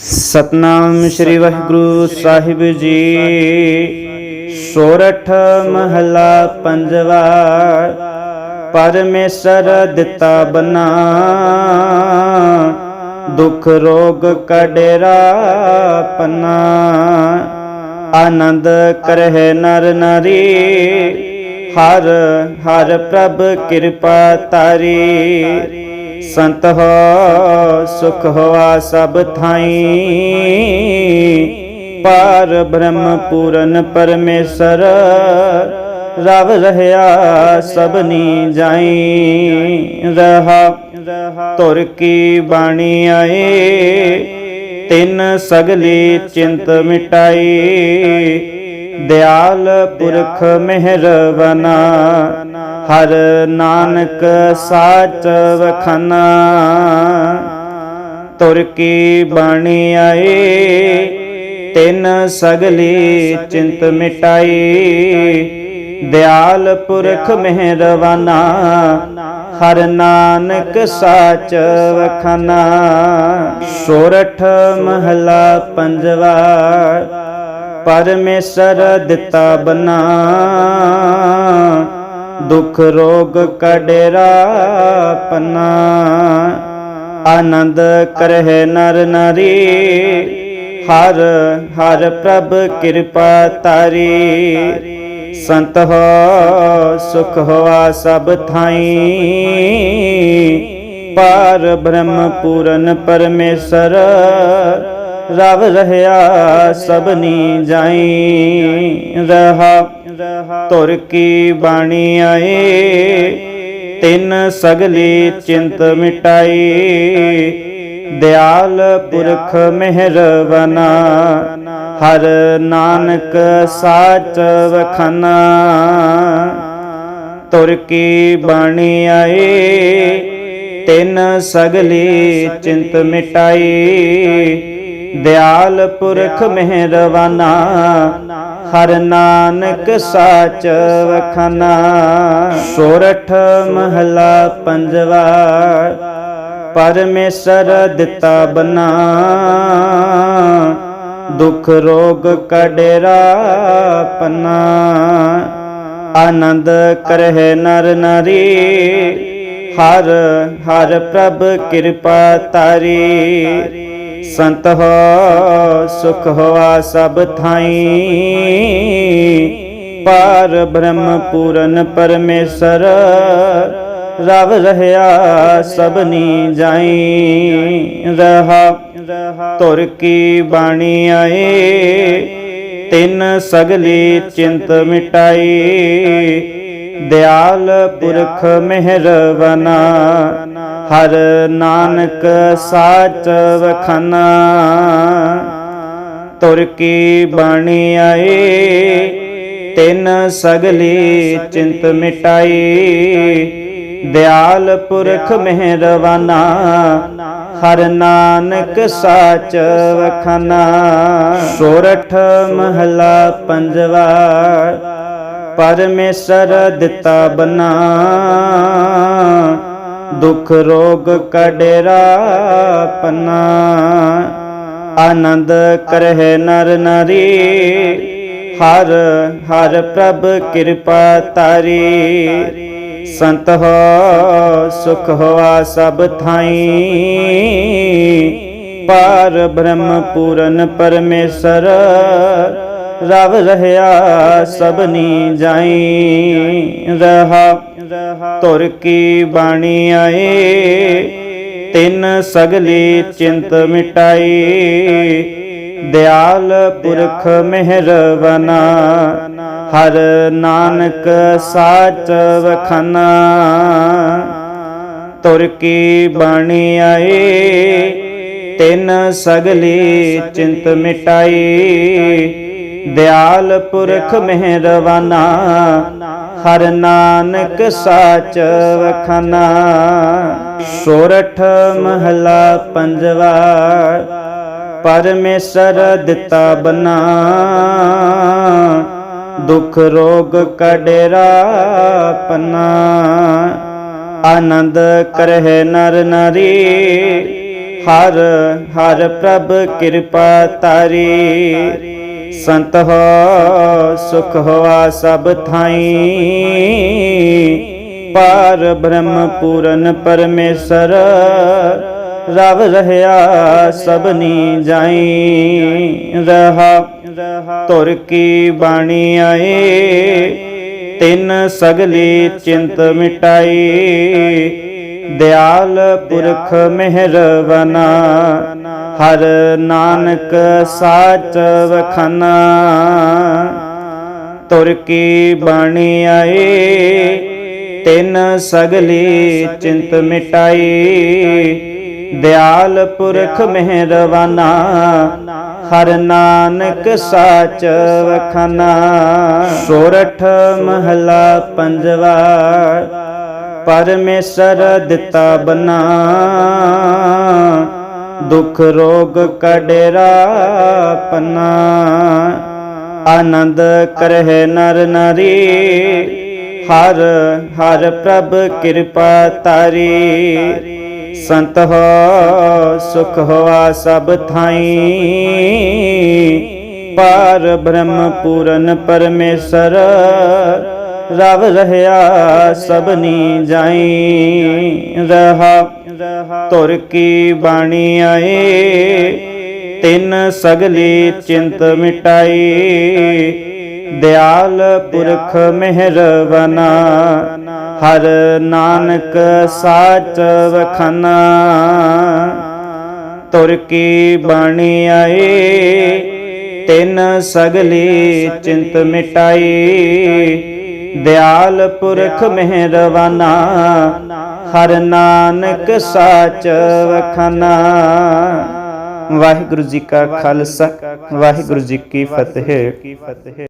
ਸਤਨਾਮ ਸ੍ਰੀ ਵਾਹਿਗੁਰੂ ਸਾਹਿਬ ਜੀ। ਸੋਰਠ ਮਹਲਾ ਪੰਜਵਾ, ਪਰਮੇਸ਼ਰ ਦਿੱਤਾ ਬਨਾ। ਦੁਖ ਰੋਗ ਕਡੇਰਾ ਪਨਾ। ਆਨੰਦ ਕਰਹਿ ਨਰ ਨਾਰੀ। ਹਰ ਹਰ ਪ੍ਰਭ ਕਿਰਪਾ ਤਾਰੀ। ਸੰਤ ਹੋ, ਸੁਖ ਹੋਆ ਸਭ ਥਾਈ। ਪਾਰ ਬ੍ਰਹਮ ਪੂਰਨ ਪਰਮੇਸ਼ਰ, ਰਵ ਰਹਿਆ ਸਭਨੀ ਜਾਈ। ਰਹਾ, ਤੁਰ ਕੀ ਬਾਣੀ ਆਏ ਤਿੰਨ ਸਗਲੀ ਚਿੰਤ ਮਿਟਾਈ। ਦਿਆਲ ਪੁਰਖ ਮਿਹਰਵਨਾ ਹਰ ਨਾਨਕ ਸਾਚ ਵਖਨਾ। ਤੁਰ ਕੀ ਬਾਣੀ ਆਏ ਤਿੰਨ ਸਗਲੀ ਚਿੰਤ ਮਿਟਾਈ। ਦਿਆਲ ਪੁਰਖ ਮਿਹਰਵਾਨਾ, ਹਰ ਨਾਨਕ ਸਾਚ ਵਖਨਾ। ਸੋਰਠ ਮਹਲਾ ਪੰਜਵਾ, ਪਰਮੇਸ਼ਰ ਦਿੱਤਾ ਬਨਾ। ਦੁਖ ਰੋਗ ਕਡੇਰਾ ਪਨਾ, ਆਨੰਦ ਕਰਹਿ ਨਰ ਨਾਰੀ, ਹਰ ਹਰ ਪ੍ਰਭ ਕਿਰਪਾ ਤਾਰੀ। ਸੰਤ ਹੋ, ਸੁਖ ਹੋਆ ਸਭ ਥਾਈ। ਪਾਰ ਬ੍ਰਹਮ ਪੂਰਨ ਪਰਮੇਸ਼ਰ, ਰਵ ਰਹਿਆ ਸਭਨੀ ਜਾਈ। ਰਹਾ ਤੁਰ ਕੀ ਬਾਣੀ ਆਏ? ਤਿੰਨ ਸਗਲੀ ਚਿੰਤ ਮਿਟਾਈ। ਦਿਆਲ ਪੁਰਖ ਮਿਹਰਵਨਾ ਹਰ ਨਾਨਕ ਸਾਚ ਵਖਨਾ। ਤੁਰ ਕੀ ਬਾਣੀ ਆਏ? ਤਿੰਨ ਸਗਲੀ ਚਿੰਤ ਮਿਟਾਈ। ਦਿਆਲ ਪੁਰਖ ਮਿਹਰਵਾਨਾ ਹਰ ਨਾਨਕ ਸਾਚ ਵਖਨਾ। ਸੋਰਠ ਮਹਲਾ ਪੰਜਵਾ, ਪਰਮੇਸ਼ਰ ਦਿੱਤਾ ਬਨਾ। ਦੁਖ ਰੋਗ ਕਡੇਰਾ ਪਨਾ। ਆਨੰਦ ਕਰਹਿ ਨਰ ਨਰੀ, ਹਰ ਹਰ ਪ੍ਰਭ ਕਿਰਪਾ ਤਾਰੀ। ਸੰਤ ਹੋ, ਸੁਖ ਹੋਆ ਸਭ ਥਾਈ। ਪਾਰ ਬ੍ਰਹਮ ਪੂਰਨ ਪਰਮੇਸ਼ਰ, ਰਵ ਰਹਿਆ ਸਭਨੀ ਜਾਈ। ਰਹਾ, ਤੁਰ ਕੀ ਬਾਣੀ ਆਏ ਤਿੰਨ ਸਗਲੀ ਚਿੰਤ ਮਿਟਾਈ। ਦਿਆਲ ਪੁਰਖ ਮਿਹਰਵਨਾ ਹਰ ਨਾਨਕ ਸਾਚ ਵਖਨਾ। ਤੁਰ ਕੀ ਬਾਣੀ ਆਏ ਤਿੰਨ ਸਗਲੀ ਚਿੰਤ ਮਿਟਾਈ। ਦਿਆਲ ਪੁਰਖ ਮਿਹਰਵਾਨਾ ਹਰ ਨਾਨਕ ਸਾਚ ਵਖਨਾ। ਸੋਰਠ ਮਹਲਾ ਪੰਜਵਾ, ਪਰਮੇਸ਼ਰ ਦਿੱਤਾ ਬਨਾ। ਦੁਖ ਰੋਗ ਕਡੇਰਾ ਪਨਾ। ਆਨੰਦ ਕਰਹਿ ਨਰ ਨਾਰੀ। ਹਰ ਹਰ ਪ੍ਰਭ ਕਿਰਪਾ ਤਾਰੀ। ਸੰਤ ਹੋ, ਸੁਖ ਹੋਆ ਸਭ ਥਾਈ। ਪਾਰ ਬ੍ਰਹਮ ਪੂਰਨ ਪਰਮੇਸ਼ਰ। ਰਵ ਰਹਿਆ ਸਭਨੀ ਜਾਈ। ਰਹਾ ਤੁਰ ਕੀ ਬਾਣੀ ਆਏ, ਤਿੰਨ ਸਗਲੀ ਚਿੰਤ ਮਿਟਾਈ ਦਿਆਲ ਪੁਰਖ ਮਿਹਰਵਨਾ ਹਰ ਨਾਨਕ ਸਾਚ ਵਖਨਾ। ਤੁਰ ਕੀ ਬਾਣੀ ਆਏ, ਤਿੰਨ ਸਗਲੀ ਚਿੰਤ ਮਿਟਾਈ ਦਿਆਲ ਪੁਰਖ ਮਿਹਰਵਾਨਾ ਹਰ ਨਾਨਕ ਸਾਚ ਵਖਨਾ। ਸੋਰਠ ਮਹਲਾ ਪੰਜਵਾ, ਪਰਮੇਸ਼ਰ ਦਿੱਤਾ ਬਨਾ। ਦੁਖ ਰੋਗ ਕਡੇਰਾ ਪਨਾ। ਆਨੰਦ ਕਰਹਿ ਨਰ ਨਾਰੀ, ਹਰ ਹਰ ਪ੍ਰਭ ਕਿਰਪਾ ਤਾਰੀ। ਸੰਤ ਹੋ, ਸੁਖ ਹੋਆ ਸਭ ਥਾਈ। ਪਾਰ ਬ੍ਰਹਮ ਪੂਰਨ ਪਰਮੇਸ਼ਰ, ਰਵ ਰਹਿਆ ਸਭਨੀ ਜਾਈ। ਰਹਾ, ਤੁਰ ਕੀ ਬਾਣੀ ਆਏ ਤਿੰਨ ਸਗਲੀ ਚਿੰਤ ਮਿਟਾਈ। ਦਿਆਲ ਪੁਰਖ ਮਿਹਰਵਨਾ ਹਰ ਨਾਨਕ ਸਾਚ ਵਖਨਾ। ਤੁਰ ਕੀ ਬਾਣੀ ਆਏ ਤਿੰਨ ਸਗਲੀ ਚਿੰਤ ਮਿਟਾਈ। ਦਿਆਲ ਪੁਰਖ ਮਿਹਰਵਾਨਾ, ਹਰ ਨਾਨਕ ਸਾਚ ਵਖਨਾ। ਸੋਰਠ ਮਹਲਾ ਪੰਜਵਾ, ਪਰਮੇਸ਼ਰ ਦਿੱਤਾ ਬਨਾ। ਦੁਖ ਰੋਗ ਕਡੇਰਾ ਪਨਾ। ਆਨੰਦ ਕਰਹਿ ਨਰ ਨਰੀ। ਹਰ ਹਰ ਪ੍ਰਭ ਕਿਰਪਾ ਤਾਰੀ। ਸੰਤ ਹੋ, ਸੁਖ ਹੋਆ ਸਭ ਥਾਈ। ਪਾਰ ਬ੍ਰਹਮ ਪੂਰਨ ਪਰਮੇਸ਼ਰ, ਰਵ ਰਹਿਆ ਸਭਨੀ ਜਾਈ। ਰਹਾ। ਤੁਰ ਕੀ ਬਾਣੀ ਆਏ। ਤਿੰਨ ਸਗਲੀ ਚਿੰਤ ਮਿਟਾਈ ਦਿਆਲ ਪੁਰਖ ਮਿਹਰਵਨਾ ਹਰ ਨਾਨਕ ਸਾਚ ਵਖਨਾ। ਤੁਰ ਕੀ ਬਾਣੀ ਆਏ। ਤਿੰਨ ਸਗਲੀ ਚਿੰਤ ਮਿਟਾਈ ਦਿਆਲ ਪੁਰਖ ਮਿਹਰਵਾਨਾ ਹਰ ਨਾਨਕ ਸਾਚ ਵਖਨਾ। ਵਾਹਿਗੁਰੂ ਜੀ ਕਾ ਖਾਲਸਾ ਵਾਹਿਗੁਰੂ ਜੀ ਕੀ ਫਤਿਹ।